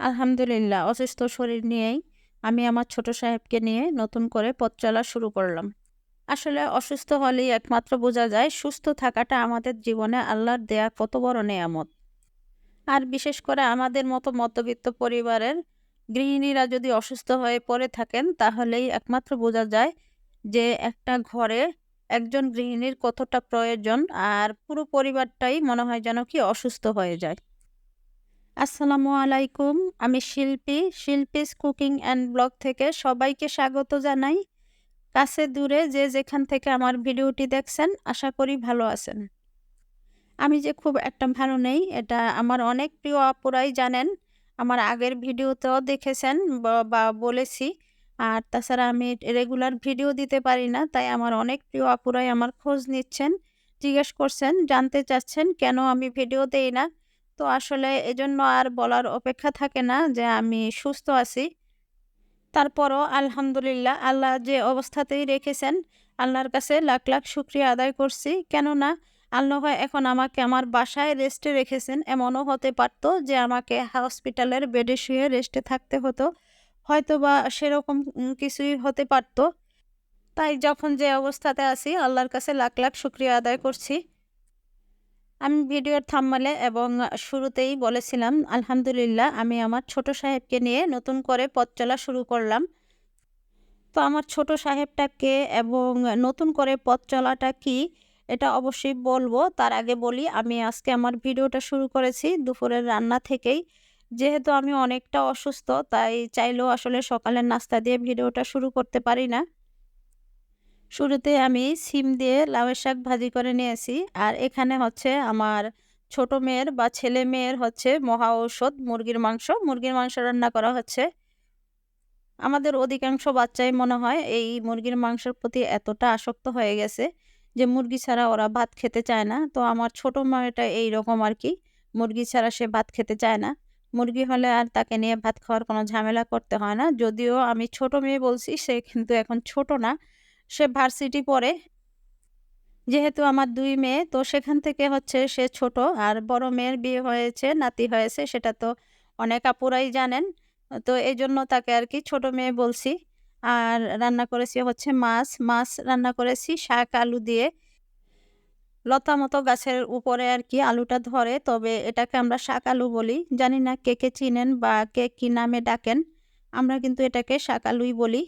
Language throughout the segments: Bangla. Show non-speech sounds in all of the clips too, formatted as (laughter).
আলহামদুলিল্লাহ, অসুস্থ শরীর নিয়েই আমি আমার ছোট সাহেবকে নিয়ে নতুন করে পথ চলা শুরু করলাম। আসলে অসুস্থ হলেই একমাত্র বোঝা যায় সুস্থ থাকাটা আমাদের জীবনে আল্লাহর দেয়া কত বড় নেয়ামত। আর বিশেষ করে আমাদের মতো মধ্যবিত্ত পরিবারের গৃহিণীরা যদি অসুস্থ হয়ে পড়ে থাকেন, তাহলেই একমাত্র বোঝা যায় যে একটা ঘরে একজন গৃহিণীর কতটা প্রয়োজন, আর পুরো পরিবারটাই মনে হয় যেন কি অসুস্থ হয়ে যায়। আসসালামু আলাইকুম, আমি শিল্পী শিল্পীস কুকিং অ্যান্ড ব্লগ থেকে সবাইকে স্বাগত জানাই। কাছে দূরে যে যেখান থেকে আমার ভিডিওটি দেখছেন, আশা করি ভালো আছেন। আমি যে খুব একটা ভালো নেই, এটা আমার অনেক প্রিয় আপুরাই জানেন। আমার আগের ভিডিওতেও দেখেছেন বা- বলেছি। আর তাছাড়া আমি রেগুলার ভিডিও দিতে পারি না, তাই আমার অনেক প্রিয় আপুরাই আমার খোঁজ নিচ্ছেন, জিজ্ঞেস করছেন, জানতে চাচ্ছেন কেন আমি ভিডিও দেই না। তো আসলে এজন্য আর বলার অপেক্ষা থাকে না যে আমি সুস্থ আছি। তারপরও আলহামদুলিল্লাহ আল্লাহ যে অবস্থাতেই রেখেছেন, আল্লাহর কাছে লাখ লাখ শুক্রিয়া আদায় করছি। কেননা আল্লাহ এখন আমাকে আমার বাসায় রেস্টে রেখেছেন। এমনও হতে পারত যে আমাকে হসপিটালের বেডে শুয়ে রেস্টে থাকতে হতো। হয়তো বা সেরকম কিছুই হতে পারতো। তাই যখন যে অবস্থাতে আছি, আল্লাহর কাছে লাখ লাখ শুক্রিয়া আদায় করছি। আমি ভিডিওর থাম্বনেলে এবং শুরুতেই বলেছিলাম, আলহামদুলিল্লাহ, আমি আমার ছোট সাহেবকে নিয়ে নতুন করে পথ চলা শুরু করলাম। তো আমার ছোট সাহেবটাকে এবং নতুন করে পথ চলাটা কি, এটা অবশ্যই বলব। তার আগে বলি, আমি আজকে আমার ভিডিওটা শুরু করেছি দুপুরের রান্না থেকেই। যেহেতু আমি অনেকটা অসুস্থ, তাই চাইলেও আসলে সকালের নাস্তা দিয়ে ভিডিওটা শুরু করতে পারি না। শুরুতে আমি সিম দিয়ে লাউয়ের শাক ভাজি করে নিয়েছি। আর এখানে হচ্ছে আমার ছোট মেয়ের বা ছেলে মেয়ের হচ্ছে মহা ঔষধ, মুরগির মাংস। মুরগির মাংস রান্না করা হচ্ছে। আমাদের অধিকাংশ বাচ্চাই মনে হয় এই মুরগির মাংসের প্রতি এতটা আসক্ত হয়ে গেছে যে মুরগি ছাড়া ওরা ভাত খেতে চায় না। তো আমার ছোট মেয়েটা এই রকম আর কি, মুরগি ছাড়া সে ভাত খেতে চায় না। মুরগি হলে আর তাকে নিয়ে ভাত খাওয়ার কোনো ঝামেলা করতে হয় না। যদিও আমি ছোট মেয়ে বলছি, সে কিন্তু এখন ছোট না। সে ভার্সিটি পড়ে। যেহেতু আমার দুই মেয়ে, তো সেখান থেকে হচ্ছে সে ছোট আর বড় মেয়ের বিয়ে হয়েছে, নাতি হয়েছে, সেটা তো অনেক আপুরাই জানেন। তো এই জন্য তাকে আর কি ছোট মেয়ে বলছি। আর রান্না করেছি হচ্ছে মাছ। মাছ রান্না করেছি শাক, আলু দিয়ে। লতা মতো গাছের উপরে আর কি আলুটা ধরে, তবে এটাকে আমরা শাক আলু বলি। জানি না কে কে চিনেন বা কে কি নামে ডাকেন, আমরা কিন্তু এটাকে শাক আলুই বলি।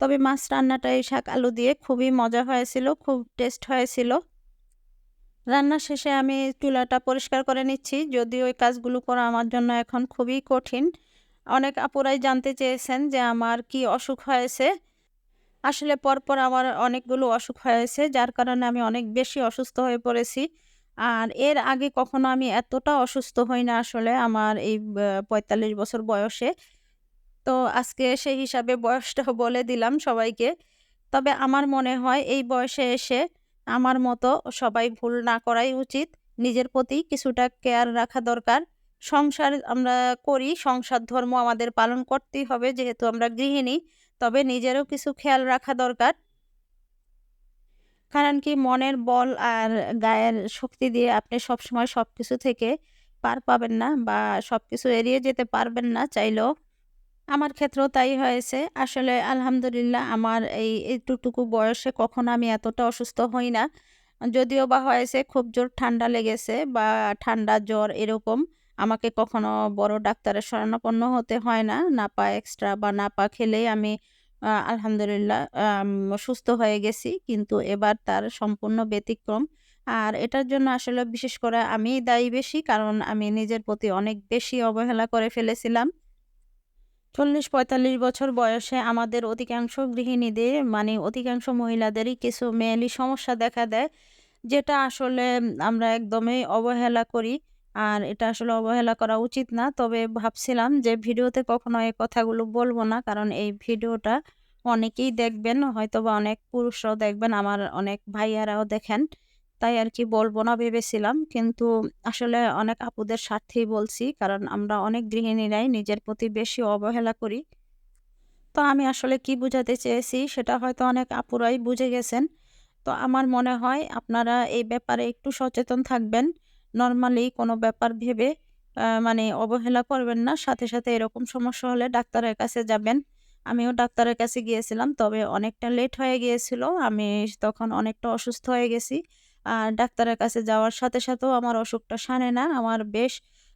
তবে মাছ রান্নাটা এই শাক আলু দিয়ে খুবই মজা হয়েছিল, খুব টেস্ট হয়েছিল। রান্না শেষে আমি চুলাটা পরিষ্কার করে নিচ্ছি, যদিও ওই কাজগুলো করা আমার জন্য এখন খুবই কঠিন। অনেক আপুরাই জানতে চেয়েছেন যে আমার কি অসুখ হয়েছে। আসলে পরপর আমার অনেকগুলো অসুখ হয়েছে, যার কারণে আমি অনেক বেশি অসুস্থ হয়ে পড়েছি। আর এর আগে কখনো আমি এতটা অসুস্থ হই না আসলে আমার এই পঁয়তাল্লিশ বছর বয়সে। তো আজকে সেই হিসাবে বয়সটা (laughs) বলে দিলাম সবাইকে। তবে আমার মনে হয় এই বয়সে এসে আমার মতো সবাই ভুল না করাই উচিত। নিজের প্রতি কিছুটা কেয়ার রাখা দরকার। সংসার আমরা করি, সংসার ধর্ম আমাদের পালন করতেই হবে, যেহেতু আমরা গৃহিণী, তবে নিজেরও কিছু খেয়াল রাখা দরকার। কারণ কি মনের বল আর গায়ের শক্তি দিয়ে আপনি সবসময় সব কিছু থেকে পার পাবেন না বা সব কিছু এড়িয়ে যেতে পারবেন না চাইলেও। আমার ক্ষেত্রেও তাই হয়েছে। আসলে আলহামদুলিল্লাহ আমার এই একটুটুকু বয়সে কখনো আমি এতটা অসুস্থ হই না। যদিও বা হয়েছে খুব জোর ঠান্ডা লেগেছে বা ঠান্ডা জ্বর এরকম। আমাকে কখনো বড় ডাক্তারের শরণাপন্ন হতে হয় না। নাপা এক্সট্রা বা নাপা খেলেই আমি আলহামদুলিল্লাহ সুস্থ হয়ে গেছি। কিন্তু এবার তার সম্পূর্ণ ব্যতিক্রম। আর এটার জন্য আসলে বিশেষ করে আমি দায়ী বেশি। কারণ আমি নিজের প্রতি অনেক বেশি অবহেলা করে ফেলেছিলাম। চল্লিশ পঁয়তাল্লিশ বছর বয়সে আমাদের অধিকাংশ গৃহিণীদের মানে অধিকাংশ মহিলাদেরই কিছু মেয়েলি সমস্যা দেখা দেয়, যেটা আসলে আমরা একদমই অবহেলা করি। আর এটা আসলে অবহেলা করা উচিত না। তবে ভাবছিলাম যে ভিডিওতে কখনো এই কথাগুলো বলব না, কারণ এই ভিডিওটা অনেকেই দেখবেন হয়তো বা অনেক পুরুষরাও দেখবেন, আমার অনেক ভাইয়ারাও দেখেন। তাই আর কি বলব না, ভেবেছিলাম। কিন্তু আসলে অনেক আপুদের স্বার্থেই বলছি, কারণ আমরা অনেক গৃহিণীরাই নিজের প্রতি বেশি অবহেলা করি। তো আমি আসলে কি বোঝাতে চেয়েছি, সেটা হয়তো অনেক আপুরাই বুঝে গেছেন। তো আমার মনে হয় আপনারা এই ব্যাপারে একটু সচেতন থাকবেন। নর্মালি কোনো ব্যাপার ভেবে মানে অবহেলা করবেন না। সাথে সাথে এরকম সমস্যা হলে ডাক্তারের কাছে যাবেন। আমিও ডাক্তারের কাছে গিয়েছিলাম, তবে অনেকটা লেট হয়ে গিয়েছিল। আমি তখন অনেকটা অসুস্থ হয়ে গেছি। আর ডাক্তারের কাছে যাওয়ার সাথে সাথেও আমার অসুখটা সানে না। আমার বেশ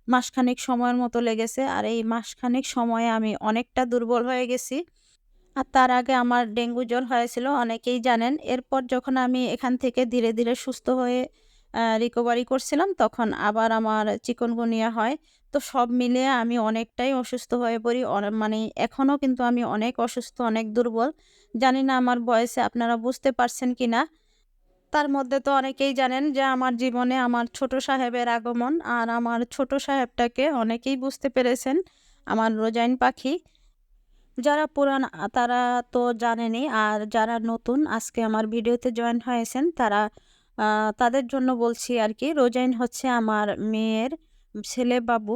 মাসখানেক সময়ের মতো লেগেছে আর এই মাসখানেক সময়ে আমি অনেকটা দুর্বল হয়ে গেছি। আর তার আগে আমার ডেঙ্গু জ্বর হয়েছিল, অনেকেই জানেন। এরপর যখন আমি এখান থেকে ধীরে ধীরে সুস্থ হয়ে রিকভারি করছিলাম, তখন আবার আমার চিকনগুনিয়া হয়। তো সব মিলিয়ে আমি অনেকটাই অসুস্থ হয়ে পড়ি। মানে এখনও কিন্তু আমি অনেক অসুস্থ, অনেক দুর্বল। জানি না আমার বয়সে আপনারা বুঝতে পারছেন কি না তার মধ্যে তো অনেকেই জানেন যে আমার জীবনে আমার ছোট সাহেবের আগমন আর আমার ছোট সাহেবটাকে অনেকেই বুঝতে পেরেছেন, আমার রোজাইন পাখি যারা পুরান, তারা তো জানেনি আর যারা নতুন আজকে আমার ভিডিওতে জয়েন হয়েছেন, তারা তাদের জন্য বলছি আর কি, রোজাইন হচ্ছে আমার মেয়ের ছেলে বাবু।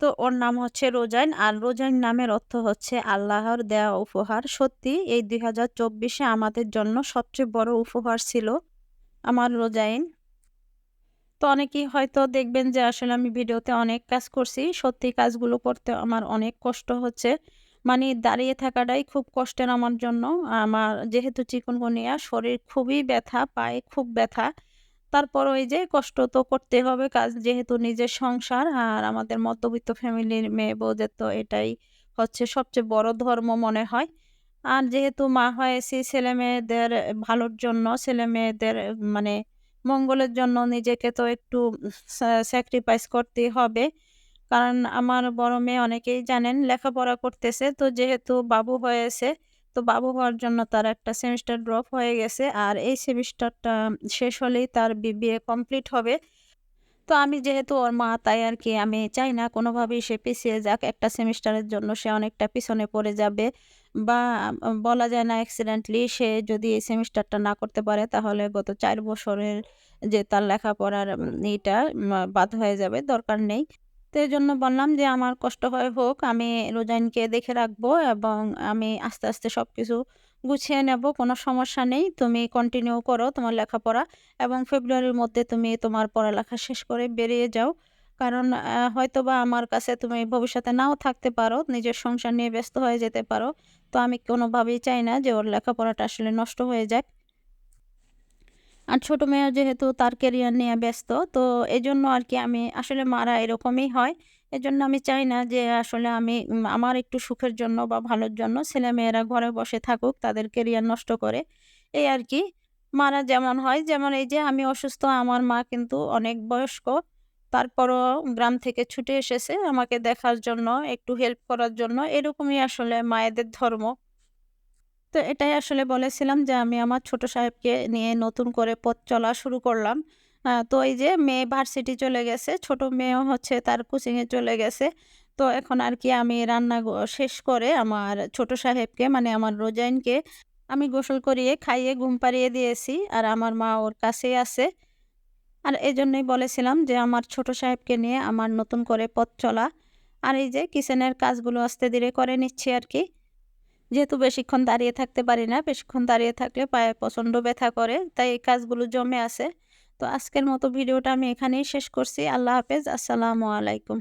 তো ওর নাম হচ্ছে রোজাইন আর রোজাইন নামের অর্থ হচ্ছে আল্লাহর দেয়া উপহার। সত্যি এই দুই হাজার চব্বিশে আমাদের জন্য সবচেয়ে বড় উপহার ছিল আমার রোজাইন। তো অনেকেই হয়তো দেখবেন যে আসলে আমি ভিডিওতে অনেক কাজ করছি। সত্যি কাজগুলো করতে আমার অনেক কষ্ট হচ্ছে। মানে দাঁড়িয়ে থাকাটাই খুব কষ্টের আমার জন্য। আমার যেহেতু চিকুনগুনিয়া শরীর খুবই ব্যথা, পায়ে খুব ব্যথা। তারপরও ওই যে কষ্ট তো করতে হবে কাজ যেহেতু নিজের সংসার আর আমাদের মধ্যবিত্ত ফ্যামিলির মেয়ে বউদের তো এটাই হচ্ছে সবচেয়ে বড় ধর্ম মনে হয়। আর যেহেতু মা হয়েছি ছেলে মেয়েদের ভালোর জন্য, ছেলেমেয়েদের মানে মঙ্গলের জন্য নিজেকে তো একটু স্যাক্রিফাইস করতেই হবে। কারণ আমার বড় মেয়ে অনেকেই জানেন লেখাপড়া করতেছে। তো যেহেতু বাবু হয়েছে, তো বাবু হওয়ার জন্য তার একটা সেমিস্টার ড্রপ হয়ে গেছে। আর এই সেমিস্টারটা শেষ হলেই তার বিবিএ কমপ্লিট হবে। তো আমি যেহেতু ওর মা তাই আর কি আমি চাই না কোনোভাবেই সে পিছিয়ে যাক। একটা সেমিস্টারের জন্য সে অনেকটা পিছনে পড়ে যাবে বা বলা যায় না অ্যাক্সিডেন্টলি সে যদি এই সেমিস্টারটা না করতে পারে তাহলে গত চার বছরের যে তার লেখাপড়ার ইটা বাদ হয়ে যাবে, দরকার নেই। তো জন্য বললাম যে আমার কষ্ট হয় হোক, আমি রোজাইনকে দেখে রাখব এবং আমি আস্তে, আস্তে সব কিছু গুছিয়ে নেব। কোনো সমস্যা নেই। তুমি কন্টিনিউ করো তোমার লেখাপড়া এবং ফেব্রুয়ারির মধ্যে তুমি তোমার পড়ালেখা শেষ করে বেরিয়ে যাও। কারণ আ হয়তোবা আমার কাছে তুমি ভবিষ্যতে নাও থাকতে পারো। নিজের সংসার নিয়ে ব্যস্ত হয়ে যেতে পারো। তো আমি কোনোভাবেই চাই না যে ওর লেখাপড়াটা আসলে নষ্ট হয়ে যাক। আর ছোট মেয়েও যেহেতু তার কেরিয়ার নিয়ে ব্যস্ত তো এজন্য আরকি আমি আসলে মারা এরকমই হয়। এজন্য আমি চাই না যে আসলে আমি আমার একটু সুখের জন্য বা ভালোর জন্য ছেলেমেয়েরা ঘরে বসে থাকুক, তাদের কেরিয়ার নষ্ট করে। এই আর কি মারা যেমন হয় যেমন এই যে আমি অসুস্থ আমার মা কিন্তু অনেক বয়স্ক। তারপরও গ্রাম থেকে ছুটে এসেছে আমাকে দেখার জন্য, একটু হেল্প করার জন্য। এরকমই আসলে মায়েদের ধর্ম। তো এটাই আসলে বলেছিলাম যে আমি আমার ছোট সাহেবকে নিয়ে নতুন করে পথ চলা শুরু করলাম। তো এই যে মেয়ে ভার্সিটি চলে গেছে, ছোট মেয়েও হচ্ছে তার কোচিংয়ে চলে গেছে। তো এখন আর কি আমি রান্না শেষ করে আমার ছোট সাহেবকে মানে আমার রোজাইনকে আমি গোসল করিয়ে খাইয়ে ঘুম পাড়িয়ে দিয়েছি। আর আমার মা ওর কাছেই আছে। আর এই জন্যই বলেছিলাম যে আমার ছোট সাহেবকে নিয়ে আমার নতুন করে পথ চলা। আর এই যে কিচেনের কাজগুলো আস্তে ধীরে করে নিচ্ছি আরকি। যেহেতু বেশিক্ষণ দাঁড়িয়ে থাকতে পারি না, বেশিক্ষণ দাঁড়িয়ে থাকলে পায়ে প্রচণ্ড ব্যথা করে। তাই এই কাজগুলো জমে আছে। তো আজকের মতো ভিডিওটা আমি এখানেই শেষ করছি। আল্লাহ হাফেজ। আসসালামু আলাইকুম।